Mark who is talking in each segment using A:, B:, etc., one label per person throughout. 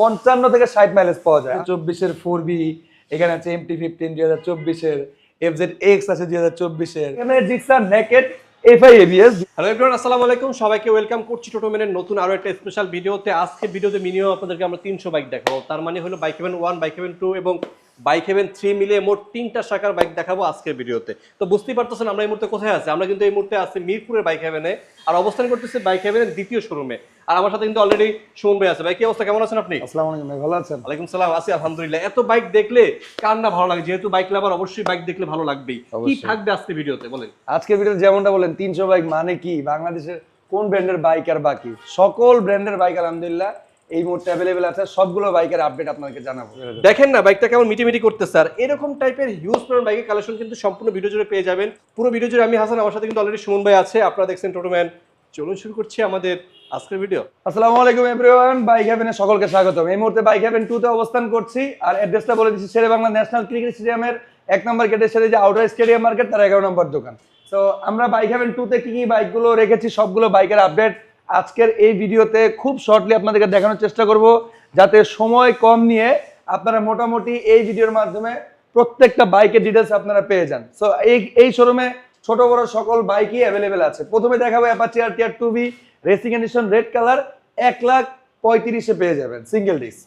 A: পঞ্চান্ন থেকে ষাট মাইলেজ পাওয়া যায়। চব্বিশের ফোর বি এখানে আছে এমটি ফিফটিন দুই হাজার চব্বিশের এফ জেড এক্স আছে দুই হাজার চব্বিশের। এখানে Gixxer naked FI ABS
B: hello everyone আসসালামু আলাইকুম। সবাইকে ওয়েলকাম করছি টোটোমেনের নতুন আরও একটা স্পেশাল ভিডিওতে আজকে ভিডিওতে মিনিমাম আপনাদেরকে আমরা তিনশো বাইক দেখাবো। তার মানে হলো bike heaven one bike heaven two এবং বাইক হেভেন থ্রি মিলে মোট তিনটা শাখার বাইক দেখাবো আজকের ভিডিওতে। তো বুঝতেই পারতেছেন আমরা এই মুহূর্তে কোথায় আছি? আমরা কিন্তু এই মুহূর্তে আছি মিরপুরের বাইক হেভেনে আর অবস্থান করতেছি বাইক হেভেনের দ্বিতীয় শোরুমে। আর আমার সাথে কিন্তু অলরেডি সুমন ভাই আছে। ভাই কি অবস্থা? কেমন আছেন আপনি?
A: আসসালামু আলাইকুম ভাই, ভালো আছেন?
B: ওয়ালাইকুম সালাম। আছি আলহামদুলিল্লাহ। এত বাইক দেখলে কার না ভালো লাগে? যেহেতু বাইক লাভার অবশ্যই বাইক দেখলে ভালো লাগবেই। কি। থাকবে আজকে ভিডিওতে বলেন?
A: আজকে ভিডিও যেমনটা বলেন তিনশো বাইক মানে কি? বাংলাদেশের কোন ব্র্যান্ডের বাইক আর বাকি? সকল ব্র্যান্ডের বাইক আলহামদুলিল্লাহ এই মুহূর্তে অ্যাভেলেবেল আছে সবগুলো বাইকের আপডেট আপনাদেরকে জানাব।
B: দেখেন না বাইকটা কেমন মিটিমিটি করতেছে আর এরকম টাইপের হিউজ পরিমাণ বাইকের কালেকশন কিন্তু সম্পূর্ণ ভিডিও জুড়ে পেয়ে যাবেন। পুরো ভিডিও জুড়ে আমি হাসান আমার সাথে কিন্তু অলরেডি সুমন ভাই আছে আপনারা দেখছেন টোটোম্যান চলুন শুরু করছি আমাদের আজকের ভিডিও
A: আসসালামু আলাইকুম এভরিওয়ান বাইক হ্যাভেনে সকলকে স্বাগতম। এই মুহূর্তে বাইক হ্যাভেন টু তে অবস্থান করছি আর অ্যাড্রেসটা বলে দিচ্ছি শেরে বাংলা ন্যাশনাল ক্রিকেট স্টেডিয়ামের এক নম্বর গেটের সাথে যে আউটার স্টেডিয়াম মার্কেট তার এগারো নম্বর দোকান। তো আমরা বাইক হ্যাভেন টু তে কি কি বাইকগুলো রেখেছি সবগুলো বাইকের আপডেট আজকের এই ভিডিওতে খুব শর্টলি আপনাদেরকে দেখানোর চেষ্টা করব, যাতে সময় কম নিয়ে আপনারা মোটামুটি এই ভিডিওর মাধ্যমে প্রত্যেকটা বাইকের ডিটেলস আপনারা পেয়ে যান। সো এই এই শোরুমে ছোট, বড় সকল বাইকই অ্যাভেলেবেল আছে। প্রথমে দেখাবো Apache R T R two B racing edition red colour এক লাখ পঁয়ত্রিশে পেয়ে যাবেন সিঙ্গেল ডিস্ক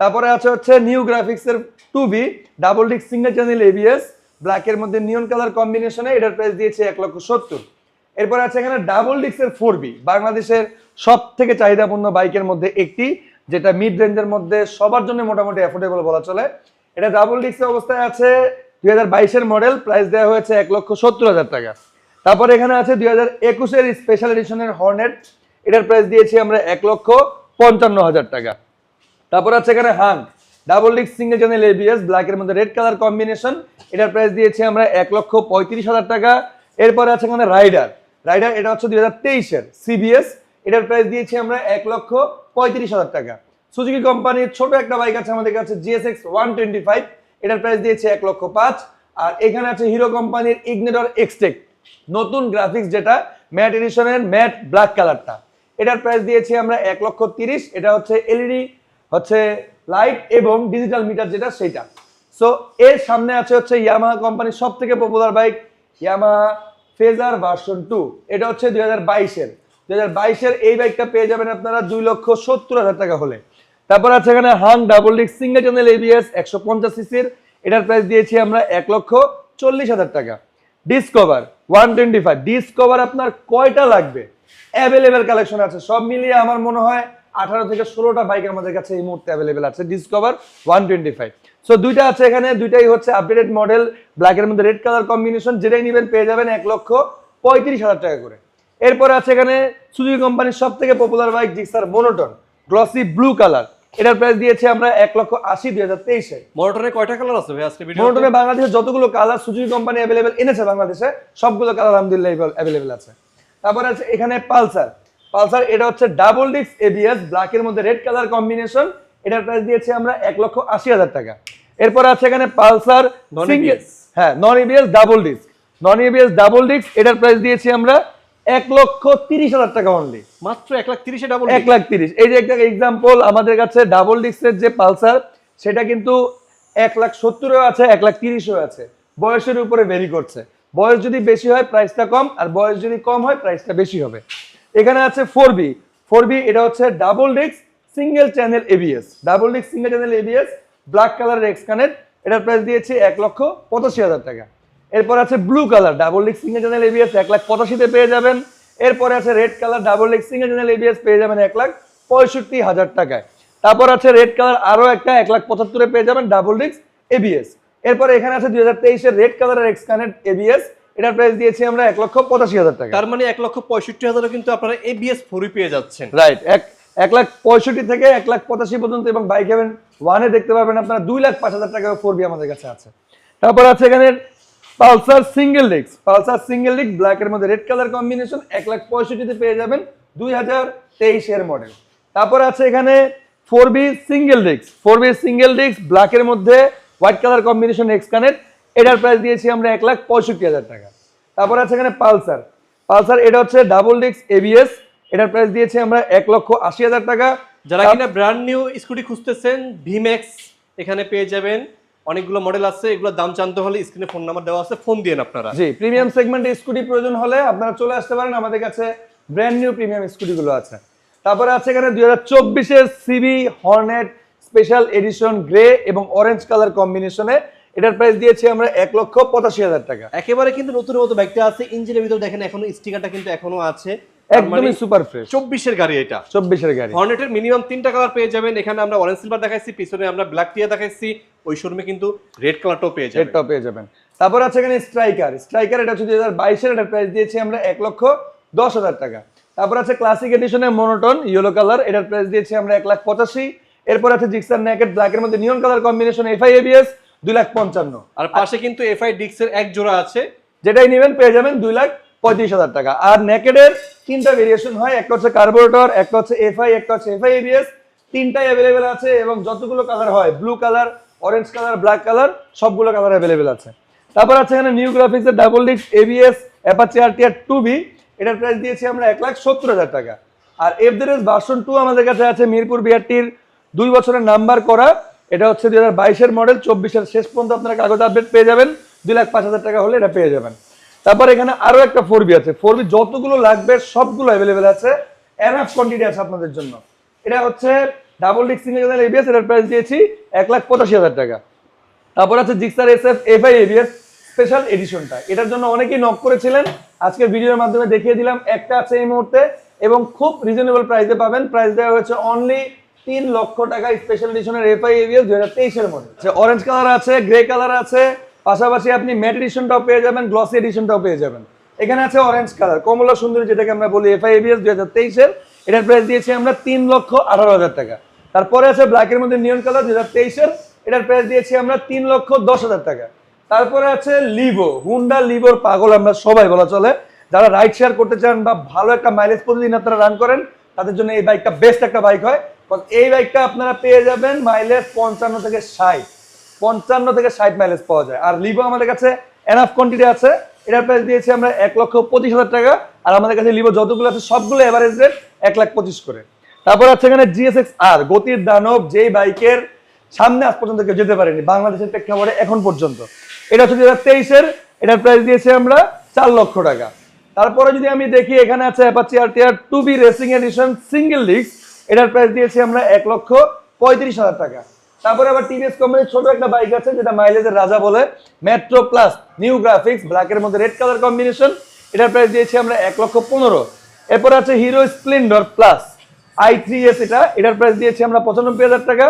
A: তারপরে আছে হচ্ছে নিউ গ্রাফিক্সের two B double disc single channel ABS ব্ল্যাকের মধ্যে নিয়ন কালার কম্বিনেশনে এটার প্রাইস দিয়েছে এক লক্ষ সত্তর। এরপরে আছে এখানে ডাবল ডিস্কের ফোর বি বাংলাদেশের সব থেকে চাহিদাপূর্ণ বাইকের মধ্যে একটি, যেটা মিড রেঞ্জের মধ্যে সবার জন্য মোটামুটি অ্যাফোর্ডেবল বলা চলে। এটা ডাবল ডিস্কের অবস্থায় আছে দুই হাজার বাইশের মডেল প্রাইস দেওয়া হয়েছে এক লক্ষ সত্তর হাজার টাকা। তারপর এখানে আছে দুই হাজার একুশের স্পেশাল এডিশনের হর্নেট এটার প্রাইস দিয়েছি আমরা এক লক্ষ পঞ্চান্ন হাজার টাকা। তারপর আছে এখানে Hang double disc single channel ABS ব্ল্যাকের মধ্যে রেড কালার কম্বিনেশন এটার প্রাইস দিয়েছি আমরা এক লক্ষ পঁয়ত্রিশ হাজার টাকা। এরপরে আছে এখানে রাইডার রাইডার এটা হচ্ছে দুই হাজার তেইশের সিবিএস এটার প্রাইস দিয়েছি আমরা এক লক্ষ পঁয়ত্রিশ হাজার টাকা। সুজুকি কোম্পানির ছোট একটা বাইক আছে আমাদের কাছে জিএসএক্স ওয়ান টোয়েন্টি ফাইভ এটার প্রাইস দিয়েছে এক লক্ষ পাঁচ। আর এখানে আছে হিরো কোম্পানির ইগনেটর এক্সটেক নতুন গ্রাফিক্স যেটা ম্যাট এডিশনের ম্যাট ব্ল্যাক কালারটা এটার প্রাইস দিয়েছি আমরা এক লক্ষ তিরিশ। এটা হচ্ছে এলইডি হচ্ছে লাইট এবং ডিজিটাল মিটার যেটা সেটা সো এর সামনে আছে হচ্ছে ইয়ামাহা কোম্পানির সব থেকে popular bike Yamaha Fazer version two এটা হচ্ছে দুই হাজার বাইশের। দুই বাইশের এই বাইকটা পেয়ে যাবেন আপনারা দুই লক্ষ সত্তর হাজার টাকা হলে। তারপর আছে এখানে Hang double disc single channel ABS একশো পঞ্চাশ সিসির। এটার প্রাইস দিয়েছি আমরা এক লক্ষ চল্লিশ হাজার টাকা। Discover one twenty five Discover আপনার কয়টা লাগবে? অ্যাভেলেবেল কালেকশন আছে, সব মিলিয়ে আমার মনে হয় আঠারো থেকে ষোলোটা বাইক আমাদের কাছে এই মুহূর্তে অ্যাভেলেবেল আছে। Discover one twenty five so দুইটা আছে এখানে দুইটাই হচ্ছে আপডেটেড মডেল ব্ল্যাকের মধ্যে রেড কালার কম্বিনেশন যেটাই নেবেন পেয়ে যাবেন এক লক্ষ পঁয়ত্রিশ হাজার টাকা করে। এরপরে আছে এখানে সুজুকি কোম্পানির সব থেকে popular bike Gixxer monotone glossy blue colour এটার প্রাইস দিয়েছে আমরা এক লক্ষ আশি দুই হাজার তেইশে।
B: মোটরের কয়টা কালার আছে ভাই আজকে
A: বাংলাদেশে যতগুলো কালার সুজুকি কোম্পানি অ্যাভেলেবেল এনেছে বাংলাদেশে সবগুলো কালার আলহামদুলিল্লাহ অ্যাভেলেবেল আছে। তারপরে আছে এখানে পালসার পালসার এটা হচ্ছে ডাবল ডিস্ক এবিএস ব্ল্যাকের মধ্যে রেড কালার কম্বিনেশন এটার প্রাইস দিয়েছে আমরা এক লক্ষ আশি হাজার টাকা। এরপর আছে এখানে পালসার হ্যাঁ non ABS double disc non ABS double disc এটার প্রাইস দিয়েছি আমরা এক লক্ষ তিরিশ হাজার টাকা অনলি
B: মাত্র এক লাখ তিরিশে ডাবল
A: এক লাখ তিরিশ। এই যে একটা এক্সাম্পল আমাদের কাছে ডাবল ডিস্কের যে পালসার সেটা কিন্তু এক লাখ সত্তরেও আছে এক লাখ তিরিশেও আছে। বয়সের উপরে ভেরি করছে। বয়স যদি বেশি হয় প্রাইসটা কম আর বয়স যদি কম হয় প্রাইসটা বেশি হবে। এখানে আছে ফোর বি ফোর বি এটা হচ্ছে double disc single channel ABS double disc single channel ABS black কালারের এক্স কানেক্ট এটার প্রাইস দিয়েছি এক লক্ষ পঁচাশি হাজার টাকা। এরপর আছে blue colour double disc single channel ABS এক লাখ পঁচাশিতে পেয়ে যাবেন। এরপরে আছে red colour double disc single channel ABS পেয়ে যাবেন এক লাখ পঁয়ষট্টি হাজার টাকায়। তারপর আছে রেড কালার আরও একটা এক লাখ পঁচাত্তরে পেয়ে যাবেন ডাবল ডিস্ক এবিএস এরপরে এখানে আছে দুই হাজার তেইশের রেড কালারের এক্স কানেক্ট এবিএস এটার প্রাইস দিয়েছি আমরা এক লক্ষ পঁচাশি হাজার টাকা।
B: তার মানে এক লক্ষ পঁয়ষট্টি হাজারও কিন্তু আপনারা এবিএস ফোরই পেয়ে যাচ্ছেন।
A: রাইট এক এক লাখ পঁয়ষট্টি থেকে এক লাখ পঁচাশি পর্যন্ত এবং বাইক হেভেন ওয়ানে দেখতে পারবেন আপনারা দুই লাখ পাঁচ হাজার টাকা ফোর বি আমাদের কাছে আছে। তারপর আছে এখানে Pulsar single disc. Pulsar single disc ব্ল্যাকের মধ্যে রেড কালার কম্বিনেশন এক লাখ পঁয়ষট্টিতে পেয়ে যাবেন দুই হাজার তেইশের মডেল তারপর আছে এখানে four V single disc. Four V single disc ব্ল্যাকের মধ্যে white colour combination X connect এটার প্রাইস দিয়েছি আমরা এক লাখ পঁয়ষট্টি হাজার টাকা। তারপর আছে এখানে পালসার। পালসার, এটা হচ্ছে ডাবল ডিস্ক এবিএস এটার প্রাইস দিয়েছি আমরা এক লক্ষ আশি হাজার টাকা।
B: যারা কিনা ব্র্যান্ড নিউ স্কুটি খুঁজতেছেন ভিম্যাক্স এখানে পেয়ে যাবেন। অনেকগুলো মডেল আছে এগুলোর দাম জানতে হলে স্ক্রিনে ফোন নাম্বার দেওয়া আছে ফোন দিয়েন আপনারা।
A: জি প্রিমিয়াম সেগমেন্টে স্কুটি প্রয়োজন হলে আপনারা চলে আসতে পারেন আমাদের কাছে ব্র্যান্ড নিউ প্রিমিয়াম স্কুটিগুলো আছে। তারপরে আছে এখানে দুই হাজার চব্বিশের CB Hornet special edition grey এবং অরেঞ্জ কালার কম্বিনেশনে এটার প্রাইস দিয়েছি আমরা এক লক্ষ পঁচাশি হাজার টাকা।
B: একেবারে কিন্তু নতুন মতো বাইকটা আছে ইঞ্জিনের ভিতর দেখেন এখনও স্টিকারটা কিন্তু এখনও আছে।
A: একদমই সুপার ফ্রেশ
B: চব্বিশের গাড়ি এটা।
A: চব্বিশের গাড়ি।
B: হর্নেটের মিনিমাম তিনটা কালার পেয়ে যাবেন। এখানে আমরা অরেঞ্জ সিলভার দেখাইছি পিছনে আমরা ব্ল্যাক টিয়া দেখাইছি ওই শোরুমে কিন্তু রেড কালারটাও পেয়ে যাবেন।
A: রেডটাও পেয়ে যাবেন। তারপর আছে এখানে স্ট্রাইকার স্ট্রাইকার এটা হচ্ছে দুই হাজার বাইশের এটার প্রাইস দিয়েছি আমরা এক লক্ষ দশ হাজার টাকা। তারপর আছে ক্লাসিক এডিশনের মনোটন ইয়েলো কালার এটার প্রাইস দিয়েছি আমরা এক লাখ পঁচাশি। এরপর আছে জিক্সার নেকেট ব্ল্যাকের মধ্যে neon colour combination FI ABS দুই লাখ পঞ্চান্ন।
B: আর পাশে কিন্তু এফআই ডিক্সের এক জোড়া আছে।
A: যেটাই নেবেন পেয়ে যাবেন দুই লাখ পঁয়ত্রিশ হাজার টাকা। আর নেকেডের তিনটা ভেরিয়েশন হয়, একটা হচ্ছে কার্বোরেটর একটা হচ্ছে এফআই একটা হচ্ছে এফআই এবিএস তিনটাই অ্যাভেলেবেল আছে এবং যতগুলো কালার হয় blue colour orange colour black colour সবগুলো কালার অ্যাভেলেবেল আছে। তারপর আছে এখানে নিউ গ্রাফিক্সের ডাবল ডিক্স ABS Apache R two V এটার প্রাইস দিয়েছি আমরা এক লাখ সত্তর হাজার টাকা। আর এফদেরেস ভার্সন টু আমাদের কাছে আছে মিরপুর বিআরটির দুই বছরের নাম্বার করা। এটা হচ্ছে দুই হাজার বাইশের মডেল চব্বিশের শেষ পর্যন্ত আপনারা কাগজ আপডেট পেয়ে যাবেন। দুই লাখ পাঁচ হাজার টাকা হলে এটা পেয়ে যাবেন। তারপর এখানে আরও একটা ফোর বি আছে। ফোর বি যতগুলো লাগবে সবগুলো অ্যাভেলেবেল আছে। এনএফ কোয়ান্টিটি আছে আপনাদের জন্য। এটা হচ্ছে ডাবল ডিক সিঙ্গেল এবিএস এটার প্রাইস দিয়েছি এক লাখ পঁচাশি হাজার টাকা। তারপর আছে Gixxer S F FI ABS special এডিশনটা এটার জন্য অনেকেই নক করেছিলেন। আজকে ভিডিওর মাধ্যমে দেখিয়ে দিলাম একটা আছে এই মুহূর্তে। এবং খুব রিজনেবল প্রাইসে পাবেন। প্রাইস দেওয়া হয়েছে অনলি তিন লক্ষ টাকা স্পেশাল এডিশনের এফআই এবিএস দু হাজার তেইশের মধ্যে অরেঞ্জ কালার আছে গ্রে কালার আছে পাশাপাশি আপনি ম্যাট এডিশনটাও পেয়ে যাবেন গ্লসি এডিশনটাও পেয়ে যাবেন। এখানে আছে অরেঞ্জ কালার কমলা সুন্দরী যেটাকে আমরা বলি এফআই এবিএস দুই হাজার তেইশের, এটার প্রাইস দিয়েছি আমরা তিন লক্ষ আঠারো হাজার টাকা। তারপরে আছে ব্ল্যাকের মধ্যে নিয়ন কালার দুই হাজার তেইশের, এটার প্রাইস দিয়েছি আমরা তিন লক্ষ দশ হাজার টাকা। তারপরে আছে লিভো হুন্ডা লিভোর পাগল আমরা সবাই বলা চলে। যারা রাইড শেয়ার করতে চান বা ভালো একটা মাইলেজ প্রতিদিন আপনারা রান করেন, তাদের জন্য এই বাইকটা বেস্ট একটা বাইক হয়। এই বাইকটা আপনারা পেয়ে যাবেন মাইলেজ পঞ্চান্ন থেকে ষাট। পঞ্চান্ন থেকে ষাট মাইলেজ পাওয়া যায়। আর লিভো আমাদের কাছে এনাফ কোয়ান্টিটি আছে। এটার প্রাইস দিয়েছি আমরা এক লক্ষ পঁচিশ হাজার টাকা। আর আমাদের কাছে লিভো যতগুলো আছে, সবগুলো এভারেজ রেট এক লাখ পঁচিশ করে। তারপর আছে এখানে জিএসএক্স আর গতির দানব, যেই বাইকের সামনে আজ পর্যন্ত কেউ যেতে পারেনি, বাংলাদেশের প্রেক্ষাপটে এখন পর্যন্ত। এটা হচ্ছে দুই হাজার তেইশের, এটার প্রাইস দিয়েছি আমরা চার লক্ষ টাকা। তারপরে যদি আমি দেখি এখানে আছে Apache R TR two V racing edition single disc এটার প্রাইস দিয়েছি আমরা এক লক্ষ পঁয়ত্রিশ হাজার টাকা। তারপরে আবার টিভিএস কোম্পানির ছোট একটা বাইক আছে, যেটা মাইলেজের রাজা বলে। মেট্রো প্লাস নিউ গ্রাফিক্স ব্ল্যাকের মধ্যে রেড কালার কম্বিনেশন এটার প্রাইস দিয়েছি আমরা এক লক্ষ পনেরো। এরপর আছে Hero Splendor plus i three S এটা। এটার প্রাইস দিয়েছি আমরা পঁচানব্বই হাজার টাকা।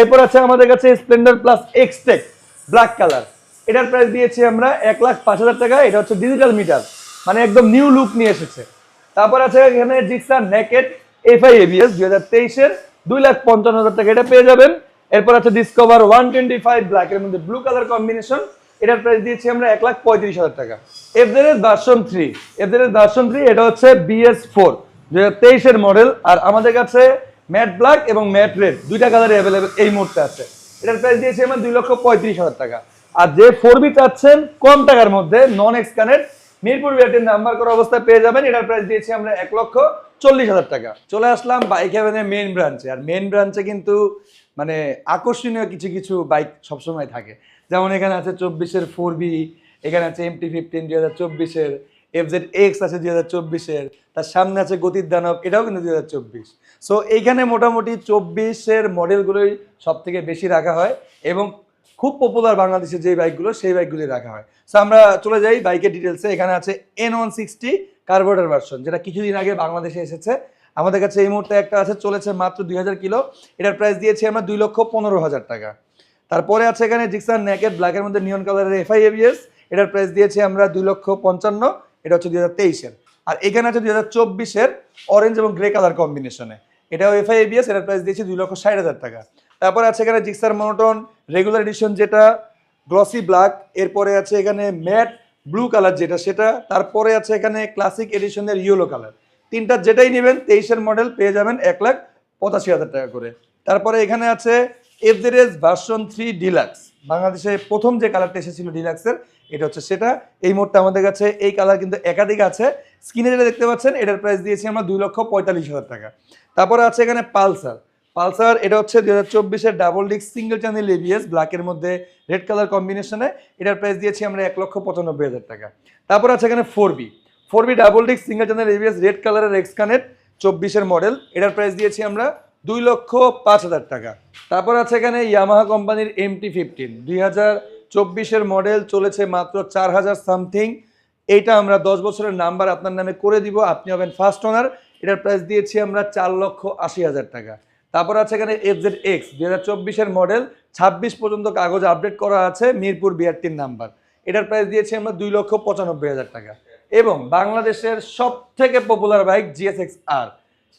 A: এরপর আছে আমাদের কাছে Splendor plus Xtec black colour এটার প্রাইস দিয়েছি আমরা এক লাখ পাঁচ হাজার টাকা। এটা হচ্ছে ডিজিটাল মিটার মানে একদম নিউ লুক নিয়ে এসেছে। তারপর আছে এখানে জিক্সার নেকেট এফআই এবিএস দুই হাজার তেইশের। দুই লাখ পঞ্চান্ন হাজার টাকা এটা পেয়ে যাবেন। এরপর আছে ডিসকভার ওয়ান টোয়েন্টি ফাইভ ব্ল্যাকের মধ্যে ব্লু কালার কম্বিনেশন এটার প্রাইস দিয়েছি আমরা এক লাখ পঁয়ত্রিশ হাজার টাকা। এফদের ভার্সন থ্রি এফদের ভার্সন থ্রি এটা হচ্ছে বিএস ফোর দুই হাজার মডেল আর আমাদের কাছে ম্যাট ব্ল্যাক এবং ম্যাট রেড দুইটা কালার অ্যাভেলেবেল এই মুহূর্তে আছে। এটার প্রাইস দিয়েছি আমরা দুই লক্ষ পঁয়ত্রিশ হাজার টাকা। আর যে ফোর বি চাচ্ছেন, কম টাকার মধ্যে নন এক্সকানেট মিরপুর বিআরটির নাম্বার করা অবস্থায় পেয়ে যাবেন, এটার প্রাইস দিয়েছি আমরা এক লক্ষ চল্লিশ হাজার টাকা। চলে আসলাম বাইক হ্যাভেনের মেন ব্রাঞ্চে আর মেন ব্রাঞ্চে কিন্তু মানে আকর্ষণীয় কিছু কিছু বাইক সবসময় থাকে। যেমন এখানে আছে চব্বিশের ফোর বি, এখানে আছে এমটি ফিফটিন দুই হাজার চব্বিশের এফজেড এক্স আছে দুই হাজার চব্বিশের, তার সামনে আছে গতির দানব, এটাও কিন্তু দুই হাজার চব্বিশ। সো এইখানে মোটামুটি চব্বিশের মডেলগুলোই সব থেকে বেশি রাখা হয় এবং খুব পপুলার বাংলাদেশের যে বাইকগুলো, সেই বাইকগুলি রাখা হয়। সো আমরা চলে যাই বাইকের ডিটেলসে এখানে আছে N one sixty carburettor version যেটা কিছুদিন আগে বাংলাদেশে এসেছে। আমাদের কাছে এই মুহূর্তে একটা আছে, চলেছে মাত্র দুই হাজার কিলো। এটার প্রাইস দিয়েছি আমরা দুই লক্ষ পনেরো হাজার টাকা। তারপরে আছে এখানে জিক্সার নেকেট ব্ল্যাকের মধ্যে নিয়ন কালারের এফআই এবিএস এটার প্রাইস দিয়েছি আমরা দুই লক্ষ পঞ্চান্ন, এটা হচ্ছে দুই হাজার তেইশের। আর এখানে আছে দুই হাজার চব্বিশের অরেঞ্জ এবং গ্রে কালার কম্বিনেশনে এটাও এফআই এবিএস এটার প্রাইস দিয়েছি দুই লক্ষ ষাট হাজার টাকা। তারপরে আছে এখানে জিক্সার মনোটন রেগুলার এডিশন যেটা গ্লসি ব্ল্যাক এরপরে আছে এখানে ম্যাট ব্লু কালার যেটা, সেটা। তারপরে আছে এখানে ক্লাসিক এডিশনের ইয়েলো কালার তিনটা যেটাই নেবেন, তেইশের মডেল পেয়ে যাবেন এক লাখ পঁচাশি হাজার টাকা করে। তারপরে এখানে আছে এফজেরেস ভার্সন থ্রি ডিলাক্স বাংলাদেশে প্রথম যে কালারটা এসেছিল ডিলাক্সের এটা হচ্ছে সেটা। এই মুহূর্তে আমাদের কাছে, এই কালার কিন্তু একাধিক আছে। স্ক্রিনে যেটা দেখতে পাচ্ছেন, এটার প্রাইস দিয়েছি আমরা দুই লক্ষ পঁয়তাল্লিশ হাজার টাকা। তারপরে আছে এখানে পালসার। পালসার, এটা হচ্ছে দুই হাজার চব্বিশের double disc single channel ABS ব্ল্যাকের মধ্যে রেড কালার কম্বিনেশনে এটার প্রাইস দিয়েছি আমরা এক লক্ষ পঁচানব্বই হাজার টাকা। তারপর আছে এখানে four V four V double ডিক্স সিঙ্গেল চ্যানেল এবিএস রেড কালারের এক্স কানেক্ট চব্বিশের মডেল। এটার প্রাইস দিয়েছি আমরা দুই লক্ষ পাঁচ হাজার টাকা। তারপর আছে এখানে ইয়ামাহা কোম্পানির এমটি ফিফটিন দুই হাজার চব্বিশের মডেল চলেছে মাত্র চার হাজার সামথিং এইটা আমরা দশ বছরের নাম্বার আপনার নামে করে দিব, আপনি হবেন ফার্স্ট ওনার এটার প্রাইস দিয়েছি আমরা চার লক্ষ আশি হাজার টাকা। তারপর আছে এখানে এফ জেড এক্স দুই হাজার চব্বিশের মডেল, ছাব্বিশ পর্যন্ত কাগজ আপডেট করা আছে, মিরপুর বিআরটির নাম্বার। এটার প্রাইস দিয়েছি আমরা দুই লক্ষ পঁচানব্বই হাজার টাকা। এবং বাংলাদেশের সব থেকে popular bike GSX R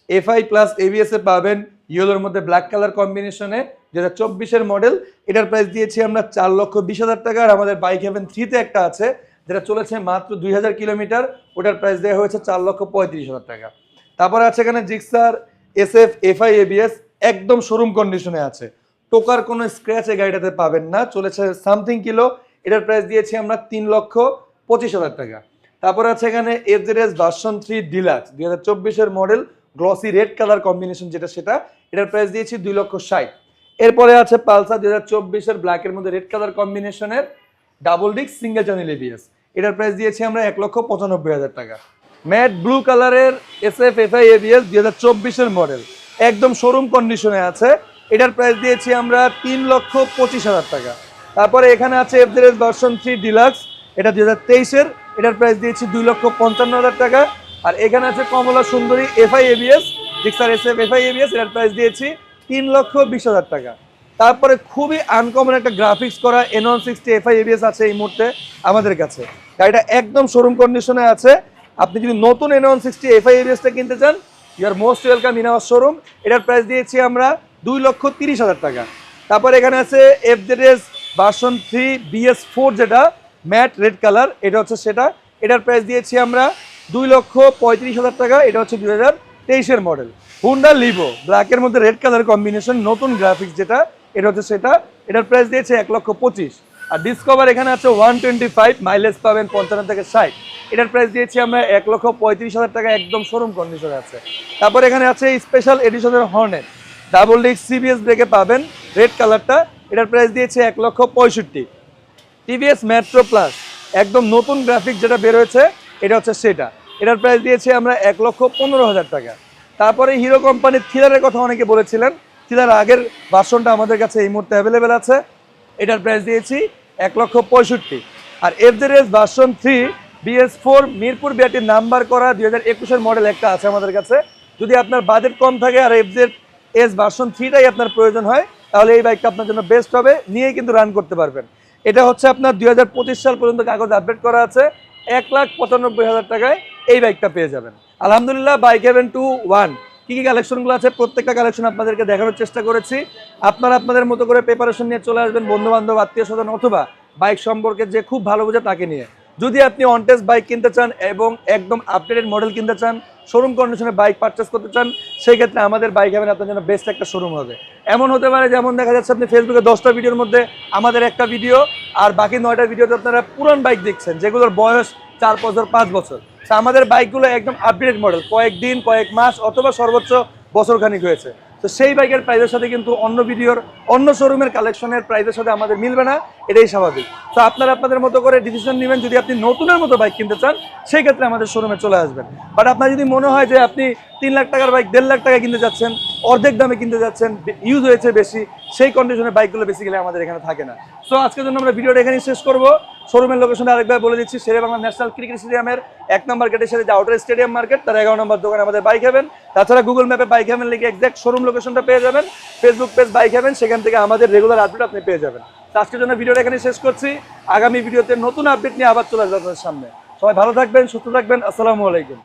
A: FI plus ABS এ পাবেন ইয়েলোর মধ্যে ব্ল্যাক কালার কম্বিনেশনে হাজার চব্বিশের মডেল এটার প্রাইস দিয়েছি আমরা চার লক্ষ বিশ হাজার টাকা আর আমাদের বাইক হেভেন থ্রিতে একটা আছে, যেটা চলেছে মাত্র দুই হাজার কিলোমিটার। ওটার প্রাইস দেওয়া হয়েছে চার লক্ষ পঁয়ত্রিশ হাজার টাকা। তারপরে আছে এখানে Gixxer S F FI ABS একদম শোরুম কন্ডিশনে আছে। টোকার কোনো স্ক্র্যাচ এই গাড়িটাতে পাবেন না, চলেছে সামথিং কিলো এটার প্রাইস দিয়েছি আমরা তিন লক্ষ পঁচিশ হাজার টাকা। তারপরে আছে এখানে F Z S version three deluxe দুই হাজার চব্বিশের model glossy red colour combination যেটা সেটা, এটার প্রাইস দিয়েছি দুই লক্ষ ষাট। এরপরে আছে পালসার দুই হাজার চব্বিশের ব্ল্যাকের মধ্যে রেড কালার কম্বিনেশনের double disc single channel ABS এটার প্রাইস দিয়েছি আমরা এক লক্ষ পঁচানব্বই হাজার টাকা। ম্যাট ব্লু কালারের S F F I ABS দুই হাজার চব্বিশের মডেল একদম শোরুম কন্ডিশনে আছে। এটার প্রাইস দিয়েছি আমরা তিন লক্ষ পঁচিশ হাজার টাকা। তারপরে এখানে আছে এফজেড ভার্সন থ্রি ডিলাক্স এটা দুই হাজার তেইশের এটার প্রাইস দিয়েছি দুই লক্ষ পঞ্চান্ন হাজার টাকা। আর এখানে আছে কমলা সুন্দরী FI ABS Gixxer S F FI ABS এটার প্রাইস দিয়েছি তিন লক্ষ বিশ হাজার টাকা। তারপরে খুবই আনকমন একটা গ্রাফিক্স করা N one sixty FI ABS আছে এই মুহূর্তে আমাদের কাছে। গাড়িটা একদম শোরুম কন্ডিশনে আছে। আপনি যদি নতুন এন ওয়ান সিক্সটি এফআই এবিএসটা কিনতে চান you are most welcome in our showroom এটার প্রাইস দিয়েছি আমরা দুই লক্ষ তিরিশ হাজার টাকা। তারপর এখানে আছে F Z S version three BS four যেটা ম্যাট রেড কালার, এটা হচ্ছে সেটা। এটার প্রাইস দিয়েছি আমরা দুই লক্ষ পঁয়ত্রিশ হাজার টাকা, এটা হচ্ছে দুই হাজার তেইশের মডেল হুন্ডা লিভো ব্ল্যাকের মধ্যে রেড কালার কম্বিনেশন নতুন গ্রাফিক্স যেটা, এটা হচ্ছে সেটা। এটার প্রাইস দিয়েছে এক লক্ষ পঁচিশ। আর ডিসকভার এখানে আছে ওয়ান টোয়েন্টি ফাইভ মাইলেজ পাবেন পঞ্চান্ন থেকে ষাট। এটার প্রাইস দিয়েছি আমরা এক লক্ষ পঁয়ত্রিশ হাজার টাকা, একদম শোরুম কন্ডিশনে আছে। তারপর এখানে আছে স্পেশাল এডিশনের হর্নেট ডাবল ডিস্ক সিবিএস ব্রেকে পাবেন রেড কালারটা এটার প্রাইস দিয়েছে এক লক্ষ পঁয়ষট্টি। টিভিএস মেট্রো প্লাস একদম নতুন গ্রাফিক যেটা বের হয়েছে, এটা হচ্ছে সেটা। এটার প্রাইস দিয়েছি আমরা এক লক্ষ পনেরো হাজার টাকা। তারপরে হিরো কোম্পানির থ্রিলারের কথা অনেকে বলেছিলেন। থ্রিলার আগের ভার্সনটা আমাদের কাছে এই মুহূর্তে অ্যাভেলেবেল আছে। এটার প্রাইস দিয়েছি এক লক্ষ পঁয়ষট্টি। আর FZS version three BS four Mirpur বিআরটির number করা দুই হাজার একুশের মডেল একটা আছে আমাদের কাছে। যদি আপনার বাজেট কম থাকে আর এফজেড এস ভার্সন থ্রিটাই আপনার প্রয়োজন হয়, তাহলে এই বাইকটা আপনার জন্য বেস্ট হবে। নিয়ে কিন্তু রান করতে পারবেন। এটা হচ্ছে আপনার দুই হাজার পঁচিশ সাল পর্যন্ত কাগজ আপডেট করা আছে। এক লাখ পঁচানব্বই হাজার টাকায় এই বাইকটা পেয়ে যাবেন। আলহামদুলিল্লাহ বাইক হেভেন টু ওয়ান কী কী কালেকশনগুলো আছে? প্রত্যেকটা কালেকশন আপনাদেরকে দেখানোর চেষ্টা করেছি। আপনারা আপনাদের মতো করে প্রিপারেশন নিয়ে চলে আসবেন। বন্ধুবান্ধব আত্মীয় স্বজন অথবা বাইক সম্পর্কে যে খুব ভালো বোঝে তাকে নিয়ে। যদি আপনি অনটেস্ট বাইক কিনতে চান এবং একদম আপডেটেড মডেল কিনতে চান শোরুম কন্ডিশনে বাইক পারচেস করতে চান সেই ক্ষেত্রে আমাদের বাইক হ্যাভেন আপনার জন্য বেস্ট একটা শোরুম হবে। এমন হতে পারে যেমন দেখা যাচ্ছে আপনি ফেসবুকে দশটা ভিডিওর মধ্যে আমাদের একটা ভিডিও আর বাকি নয়টা ভিডিওতে আপনারা পুরান বাইক দেখছেন, যেগুলোর বয়স চার বছর, পাঁচ বছর। আমাদের বাইকগুলো একদম আপডেটেড মডেল কয়েকদিন, কয়েক মাস অথবা সর্বোচ্চ বছরখানিক হয়েছে। তো সেই বাইকের প্রাইজের সাথে কিন্তু অন্য ভিডিওর, অন্য শোরুমের কালেকশনের প্রাইজের সাথে আমাদের মিলবে না, এটাই স্বাভাবিক। তো আপনারা আপনাদের মতো করে ডিসিশন নেবেন, যদি আপনি নতুনের মতো বাইক কিনতে চান, সেই ক্ষেত্রে আমাদের শোরুমে চলে আসবেন। বাট আপনার যদি মনে হয় যে আপনি তিন লাখ টাকার বাইক দেড় লাখ টাকা কিনতে যাচ্ছেন অর্ধেক দামে কিনতে যাচ্ছেন ইউজ হয়েছে বেশি, সেই কন্ডিশনে বাইকগুলো বেসিক্যালি আমাদের এখানে থাকে না। সো আজকের জন্য আমরা ভিডিওটা এখানেই শেষ করব। শোরুমের লোকেশন আরেকবার বলে দিচ্ছি শেরে বাংলা ন্যাশনাল ক্রিকেট স্টেডিয়ামের এক নম্বর গেটের সাথে যে আউটার স্টেডিয়াম মার্কেট তার এগারো নম্বর দোকান আমাদের বাইক হ্যাভেন তাছাড়া গুগল ম্যাপে বাইক হ্যাভেন লিখে এক্সাক্ট শোরুম লোকেশনটা পেয়ে যাবেন। ফেসবুক পেজ বাইক হ্যাভেন সেখান থেকে আমাদের রেগুলার আপডেট আপনি পেয়ে যাবেন। আজকের জন্য ভিডিওটা এখানে শেষ করছি। আগামী ভিডিওতে নতুন আপডেট নিয়ে আবার চলে আসবে আপনাদের সামনে। সবাই ভালো থাকবেন, সুস্থ থাকবেন, আসসালামু আলাইকুম।